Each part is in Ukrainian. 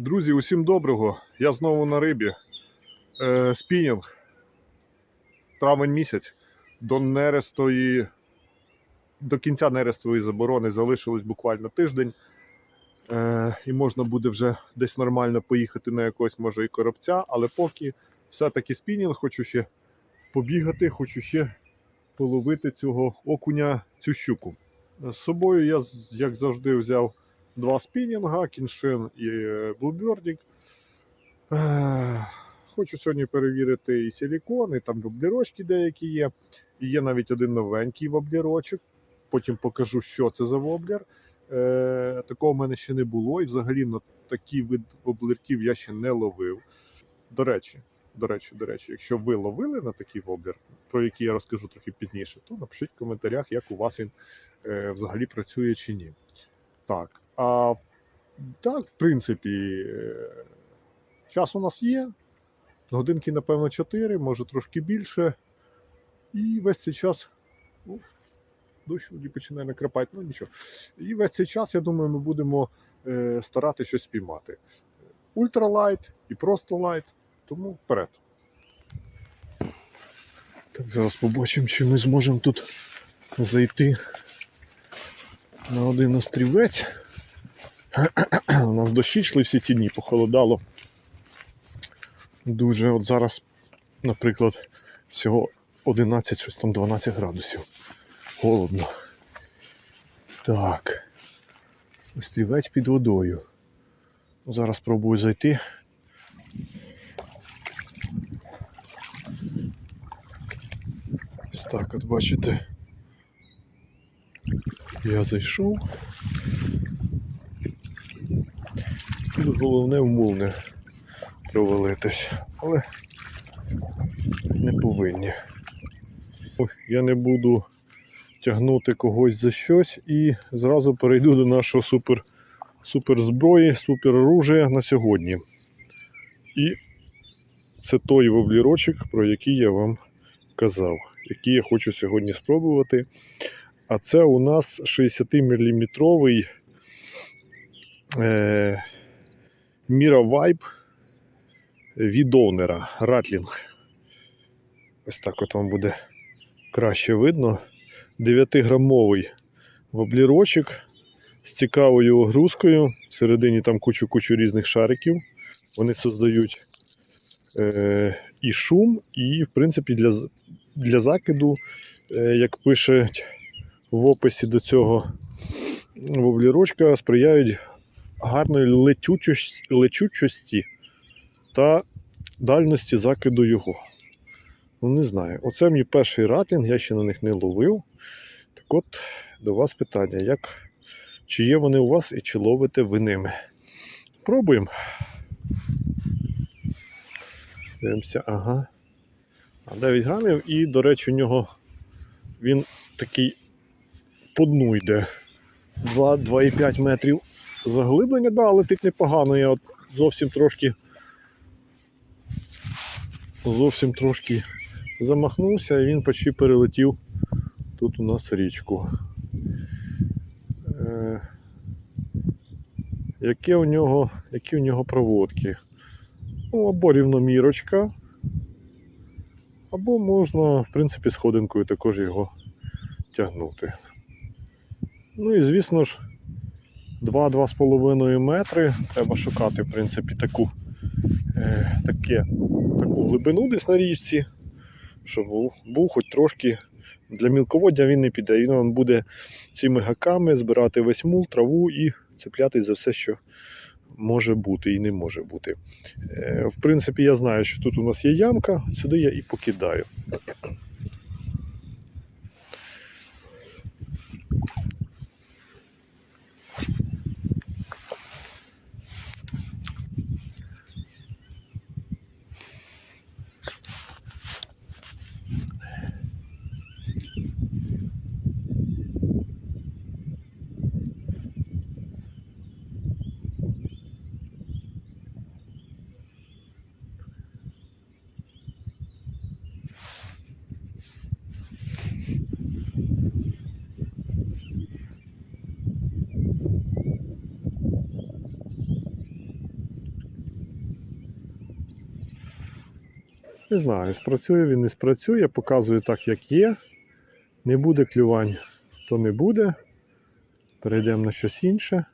Друзі, усім доброго. Я знову на рибі. Е, спінінг. Травень місяць. До нерестої. До кінця нерестової заборони залишилось буквально тиждень. Е, і можна буде вже десь нормально поїхати на якогось, може, і коробця, але поки все-таки спінінг, хочу ще побігати, хочу ще половити цього окуня, цю щуку. З собою я, як завжди, взяв два спінінга, кіншин і блубердік. Хочу сьогодні перевірити і силікон, і там воблерочки деякі є. І є навіть один новенький воблерочок. Потім покажу, що це за воблер. Е, такого в мене ще не було. І взагалі на такий вид воблерків я ще не ловив. До речі, до речі, до речі, якщо ви ловили на такий воблер, про який я розкажу трохи пізніше, то напишіть в коментарях, як у вас він е, взагалі працює чи ні. Так, а так, в принципі, е, час у нас є. Годинки, напевно, 4, може трошки більше. І весь цей час. Ну, дощ вроді починає накрапати, ну нічого. І весь цей час, я думаю, ми будемо е, старати щось спіймати. Ультралайт і просто лайт. Тому вперед. Так, зараз побачимо, чи ми зможемо тут зайти на один острівець. У нас дощі йшли всі ці дні, похолодало. Дуже от зараз, наприклад, всього 11, щось там 12 градусів. Холодно. Так. Острівець під водою. Зараз спробую зайти. Ось так от бачите. Я зайшов. Тут головне умов не провалитись, але не повинні. Я не буду тягнути когось за щось і зразу перейду до нашого супер, супер зброї, супер оружия на сьогодні. І це той воблірочок, про який я вам казав, який я хочу сьогодні спробувати. А це у нас 60-мм е, Міра Vibe від Овнера Ратлінг. Ось так от вам буде краще видно. 9-грамовий воблірочок з цікавою огрузкою. Всередині там кучу-кучу різних шариків. Вони создають е, і шум, і, в принципі, для, для закиду, е, як пишуть в описі до цього воблірочка, сприяють гарної летючості, та дальності закиду його. Ну, не знаю. Оце мій перший ратлінг, я ще на них не ловив. Так от, до вас питання, як, чи є вони у вас і чи ловите ви ними? Пробуємо. Дивимося, ага. А 9 грамів, і, до речі, у нього він такий по дну йде. 2-2,5 метрів заглиблення, да, летить непогано. Я от зовсім трошки зовсім трошки замахнувся і він почти перелетів тут у нас річку. Е, яке у нього, які у нього проводки? Ну, або рівномірочка, або можна, в принципі, сходинкою також його тягнути. Ну і звісно ж, 2-2,5 метри. Треба шукати, в принципі, таку, е, таке, таку глибину десь на річці, щоб був, був хоч трошки. Для мілководдя він не піде. Він вам буде цими гаками збирати весь мул, траву і цеплятись за все, що може бути і не може бути. Е, в принципі, я знаю, що тут у нас є ямка, сюди я і покидаю. Не знаю, спрацює він, не спрацює, показую так, як є. Не буде клювань, то не буде. Перейдемо на щось інше.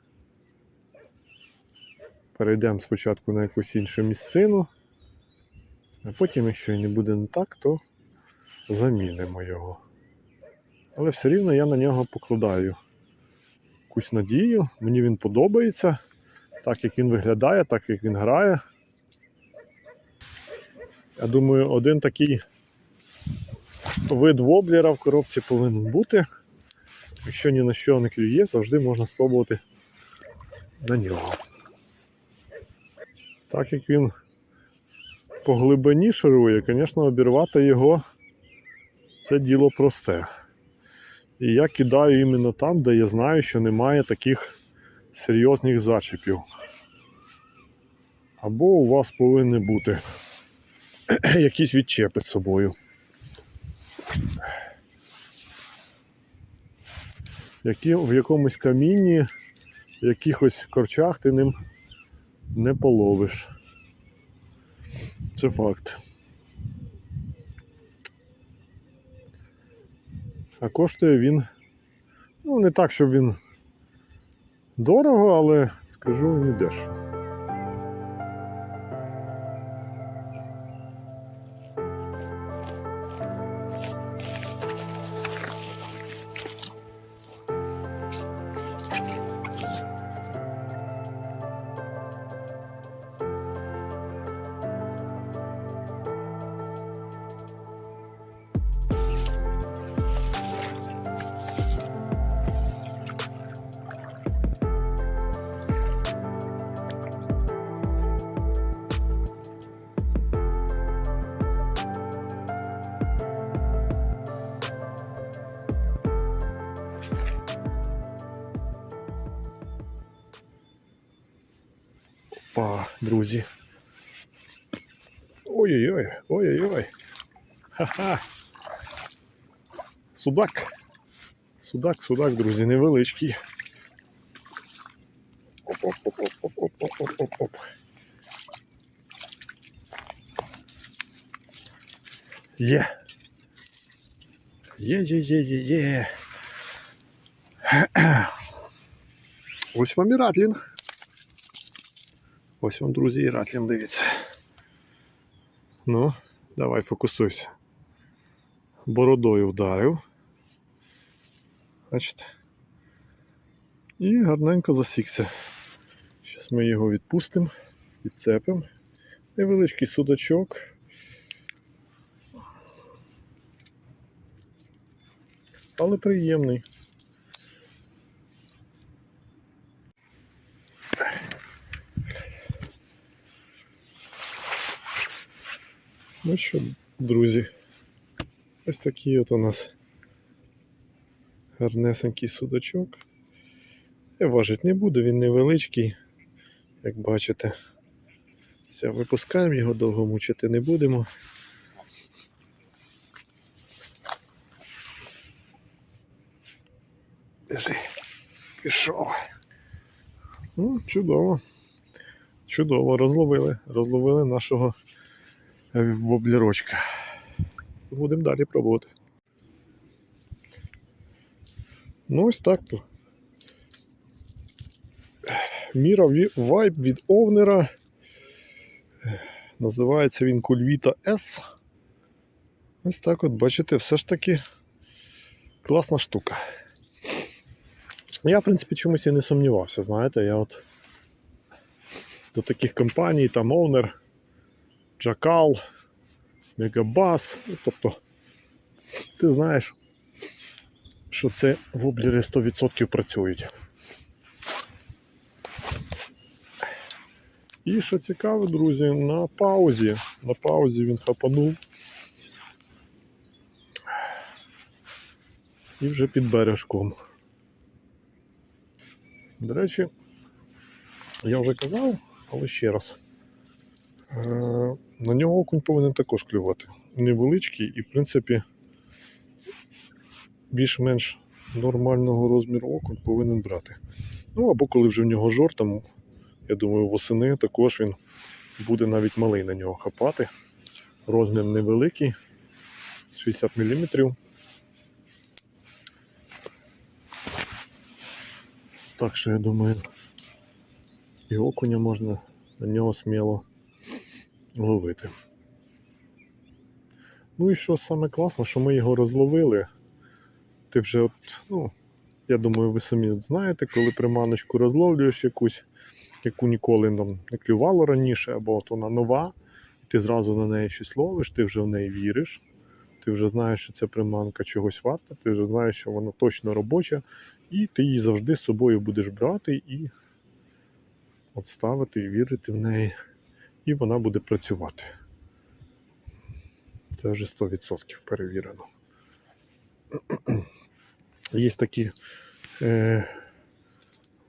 Перейдемо спочатку на якусь іншу місцину. А потім, якщо і не буде не так, то замінимо його. Але все рівно я на нього покладаю якусь надію. Мені він подобається. Так як він виглядає, так як він грає. Я думаю, один такий вид воблера в коробці повинен бути. Якщо ні на що не клює, завжди можна спробувати на нього. Так як він по глибині шарує, звісно, обірвати його це діло просте. І я кидаю іменно там, де я знаю, що немає таких серйозних зачепів. Або у вас повинні бути якісь відчепи з собою. Які, в якомусь камінні, в якихось корчах ти ним не половиш. Це факт. А коштує він, ну, не так, щоб він дорого, але скажу не дешево. Опа, друзі. Ой-ой-ой, ой-ой-ой. Ха-ха. Судак. Судак, судак, друзі, невеличкий. Оп-оп-оп-оп-оп-оп-оп-оп-оп. Є. Є-є-є-є-є. Ось вам і ратлінг. Ось вам, друзі, і ратлін дивіться. Ну, давай фокусуйся. Бородою вдарив. Бачите? І гарненько засікся. Зараз ми його відпустимо, відцепимо. Невеличкий судачок. Але приємний. Ну що, друзі, ось такий от у нас гарнесенький судачок. Я важить не буду, він невеличкий, як бачите. Все, випускаємо його, довго мучити не будемо. Біжи, пішов. Ну, чудово. Чудово, розловили. Розловили нашого воблерочка. Будемо далі пробувати. Ну ось так то. Міра Vibe від овнера. Називається він Кульвіта S. Ось так от, бачите, все ж таки класна штука. Я, в принципі, чомусь і не сумнівався, знаєте, я от до таких компаній, там овнер. Джакал, Мегабас. Ну, Тобто, ти знаєш, що це воблери 100% працюють. І що цікаво, друзі, на паузі, на паузі він хапанув. І вже під бережком. До речі, я вже казав, але ще раз. Е, На нього окунь повинен також клювати. Невеличкий і, в принципі, більш-менш нормального розміру окунь повинен брати. Ну, або коли вже в нього жор, там, я думаю, восени також він буде навіть малий на нього хапати. Розмір невеликий, 60 мм. Так що я думаю, і окуня можна на нього сміло ловити. Ну і що саме класно, що ми його розловили. Ти вже от, ну, я думаю, ви самі знаєте, коли приманочку розловлюєш якусь, яку ніколи нам не клювало раніше, або от вона нова, ти зразу на неї щось ловиш, ти вже в неї віриш. Ти вже знаєш, що ця приманка чогось варта, ти вже знаєш, що вона точно робоча, і ти її завжди з собою будеш брати і от ставити і вірити в неї, і вона буде працювати. Це вже 100% перевірено. Є такі, е,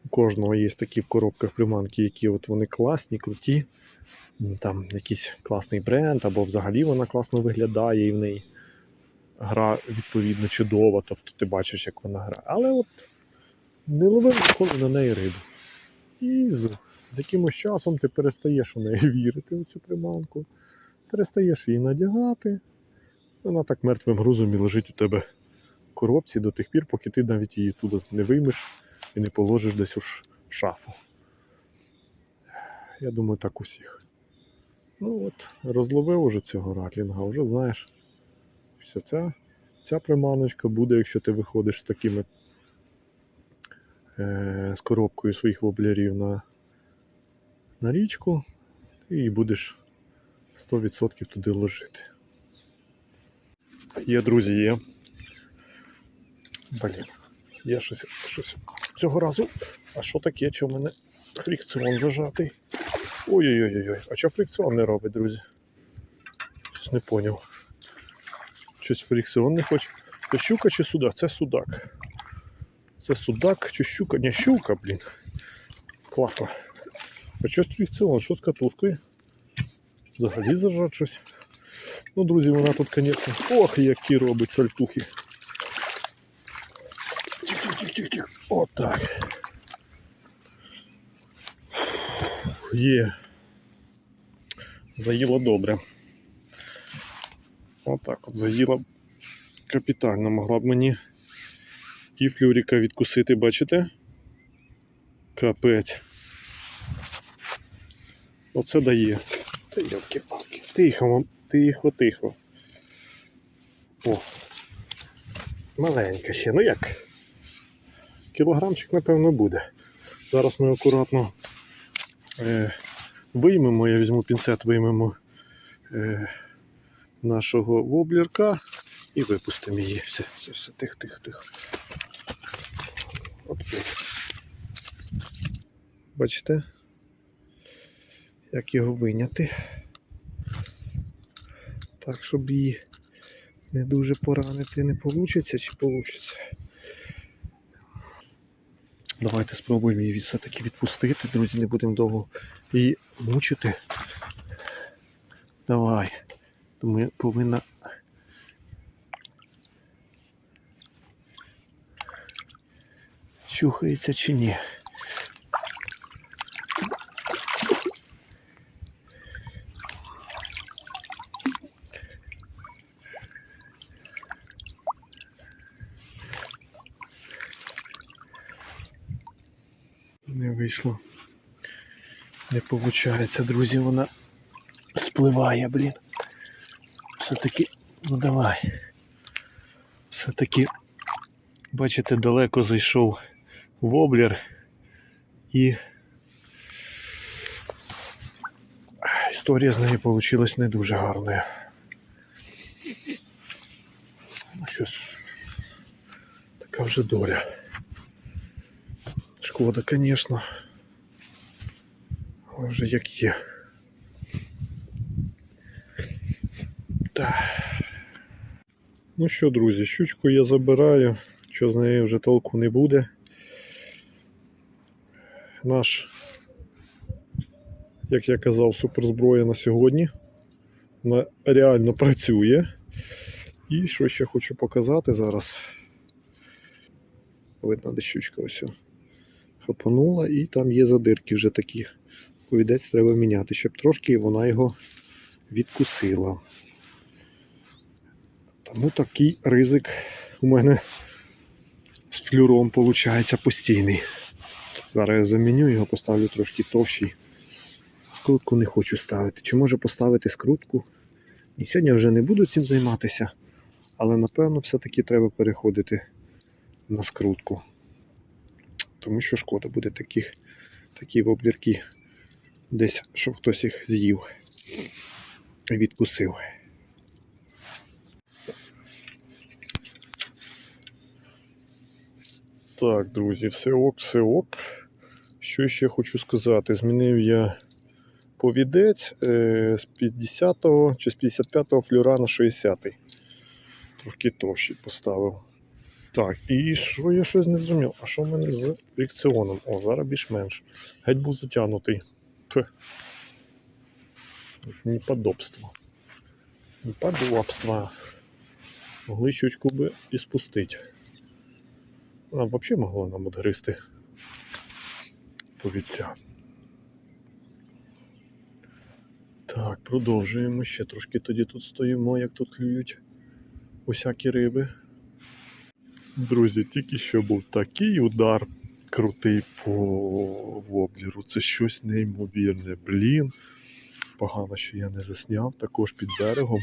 у кожного є такі в коробках приманки, які от вони класні, круті. Там якийсь класний бренд, або взагалі вона класно виглядає і в неї гра відповідно чудова, тобто ти бачиш, як вона грає. Але от не ловив ніколи на неї рибу. І з якимось часом ти перестаєш у неї вірити в цю приманку, перестаєш її надягати. Вона так мертвим грузом і лежить у тебе в коробці до тих пір, поки ти навіть її туди не виймеш і не положиш десь у шафу. Я думаю, так у всіх. Ну от, розловив уже цього ратлінга, вже знаєш, що ця, ця приманочка буде, якщо ти виходиш з такими е, з коробкою своїх воблерів на, на річку, її будеш 100% туди ложити. Є, друзі, є. Блін, є щось, щось цього разу. А що таке? Чому в мене фрикціон зажатий? Ой-ой-ой, а що фрикціон не робить, друзі? Щось не поняв. Щось фрикціон не хоче. Це щука чи судак? Це судак. Це судак чи щука? Не щука, блін. Класно. А щось фрикціон, що з катушкою? Взагалі зажат щось. Ну, друзі, вона тут, звісно, ох, які робить сальтухи. Тих-тих-тих-тих. Отак. Є. Заїла добре. Отак от заїла капітально могла б мені і флюріка відкусити, бачите? Капець. Оце дає. Та йолки-палки. Тихо, мам, тихо, тихо. О. Маленька ще. Ну як? Кілограмчик, напевно, буде. Зараз ми акуратно е, виймемо, я візьму пінцет, виймемо е, нашого воблерка і випустимо її. Все, все, все, тихо, тихо, тихо. От. Бачите? Як його виняти? Так, щоб її не дуже поранити не вийде чи вийде. Давайте спробуємо її все-таки відпустити, друзі, не будемо довго її мучити. Давай. Тому повинна. Чухається чи ні. Не вийшло. Не виходить, друзі, вона спливає, блін. Все-таки, ну давай. Все-таки, бачите, далеко зайшов воблер і історія з нею вийшла не дуже гарною. Ну щось, така вже доля. Шкода, звісно. Вже як є. Так. Ну що, друзі, щучку я забираю, що з нею вже толку не буде. Наш, як я казав, суперзброя на сьогодні. Вона реально працює. І що ще хочу показати зараз. Видно, де щучка ось. Хапанула і там є задирки вже такі. Повідець треба міняти, щоб трошки вона його відкусила. Тому такий ризик у мене з флюром виходить постійний. Зараз я заміню його, поставлю трошки товщий. Скрутку не хочу ставити. Чи може поставити скрутку? І сьогодні вже не буду цим займатися, але напевно все-таки треба переходити на скрутку. Тому що шкода буде таких, такі воблірки десь, щоб хтось їх з'їв і відкусив. Так, друзі, все ок, все ок. Що ще хочу сказати? Змінив я повідець е, з 50-го чи з 55-го флюра на 60-й. Трошки товщий поставив. Так, і що я щось не зрозумів? А що в мене з фрикціоном? О, зараз більш-менш. Геть був затягнутий. Неподобство. Неподобство. Могли щучку би і спустити. Вона взагалі могла нам отгризти повіця. Так, продовжуємо. Ще трошки тоді тут стоїмо, як тут клюють усякі риби. Друзі, тільки що був такий удар крутий по воблеру. Це щось неймовірне. Блін. Погано, що я не засняв. Також під берегом.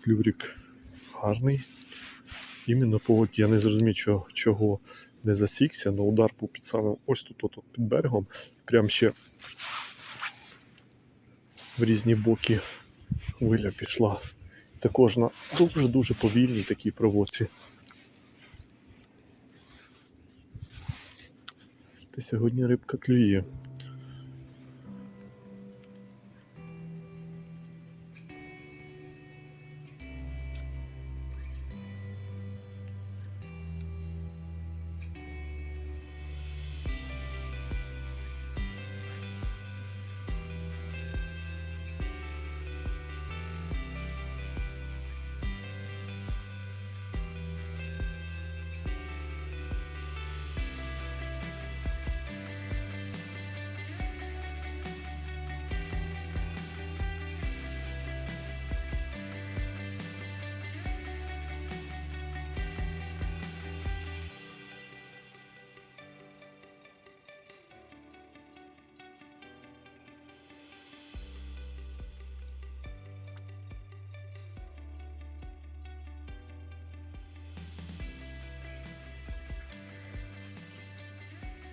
Флюрик гарний. Іменно по я не зрозумів, чого, чого не засікся, але удар був під самим ось тут, тут під берегом. Прям ще в різні боки хвиля пішла. Також на дуже-дуже повільній такій проводці. Сьогодні рибка клює.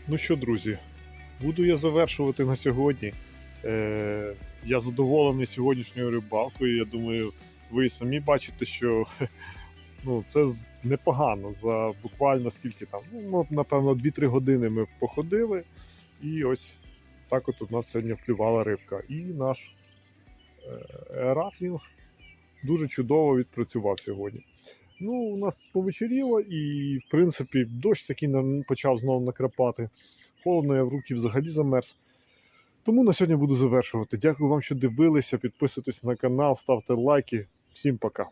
Ну що, друзі, буду я завершувати на сьогодні. Е, я задоволений сьогоднішньою рибалкою. Я думаю, ви самі бачите, що ну, це непогано. За буквально скільки там, ну, напевно, 2-3 години ми походили. І ось так от у нас сьогодні вплювала рибка. І наш е, ратлінг дуже чудово відпрацював сьогодні. Ну, у нас повечеріло, і, в принципі, дощ такий почав знову накрапати. Холодно, я в руки взагалі замерз. Тому на сьогодні буду завершувати. Дякую вам, що дивилися. Підписуйтесь на канал, ставте лайки. Всім пока.